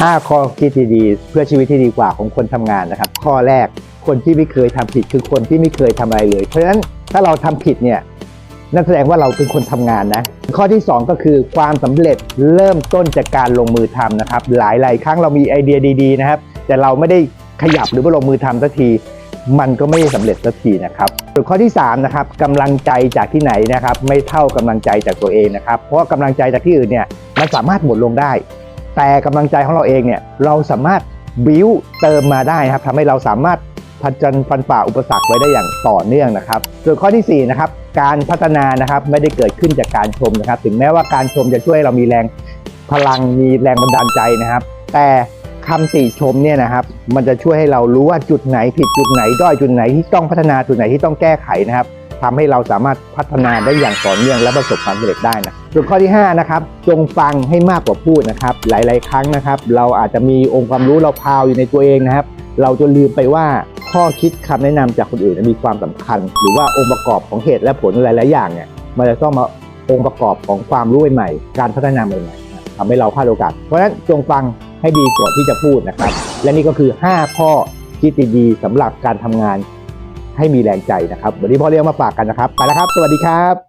5 ข้อคิดดีๆเพื่อชีวิตที่ดีกว่าของคนทำงานนะครับ ข้อแรกคนที่ไม่เคยทำผิดคือคนที่ไม่เคยทำอะไรเลย เพราะฉะนั้นถ้าเราทำผิดเนี่ยนั่นแสดงว่าเราเป็นคนทำงานนะ ข้อที่ 2 ก็คือความสำเร็จเริ่มต้นจากการลงมือทำนะครับ หลายๆครั้งเรามีไอเดียดี ๆ นะครับ แต่เราไม่ได้ขยับหรือว่าลงมือทำสักที มันก็ไม่ได้สำเร็จสักทีนะครับส่วนข้อที่3นะครับกำลังใจจากที่ไหนนะครับ ไม่เท่ากำลังใจจากตัวเองนะครับ เพราะว่ากำลังใจจากที่อื่นเนี่ยมันสามารถหมดลงได้ แต่กำลังใจของเราเองเนี่ยเราสามารถบิวเติมมาได้นะครับทำให้เราสามารถผจญฟันฝ่าอุปสรรคไว้ได้อย่างต่อเนื่องนะครับ ส่วนข้อทีสี่4นะครับการพัฒนานะครับไม่ได้เกิดขึ้นจากการชมนะครับ ถึงแม้ว่าการชมจะช่วยเรามีแรงพลังมีแรงบันดาลใจนะครับ แต่คำติชมเนี่ยนะครับ มันจะช่วยให้เรารู้ว่าจุดไหนผิดจุดไหนด้อยจุดไหนที่ต้องพัฒนาจุดไหนที่ต้องแก้ไขนะครับ ทำให้เราสามารถพัฒนาได้อย่างต่อเนื่องและประสบความสำเร็จได้นะส่วนข้อที่ 5 นะครับ จงฟังให้มากกว่าพูดนะครับ หลาย ๆ ครั้งนะครับ เราอาจจะมีองค์ความรู้เราพาวอยู่ในตัวเองนะครับ เราจะลืมไปว่าข้อคิดคำแนะนำจากคนอื่นมีความสำคัญ หรือว่าองค์ประกอบของเหตุและผลหลาย ๆ อย่างเนี่ยมันจะต้องมาองค์ประกอบของความรู้ใหม่ การพัฒนาใหม่ๆทำให้เราพลาดโอกาส เพราะฉะนั้นจงฟังให้ดีก่อนที่จะพูดนะครับ และนี่ก็คือ 5 ข้อคิดดีๆสำหรับการทำงาน ให้มีแรงใจนะครับ วันนี้พ่อเลี้ยงมาฝากกันนะครับ ไปแล้วครับ สวัสดีครับ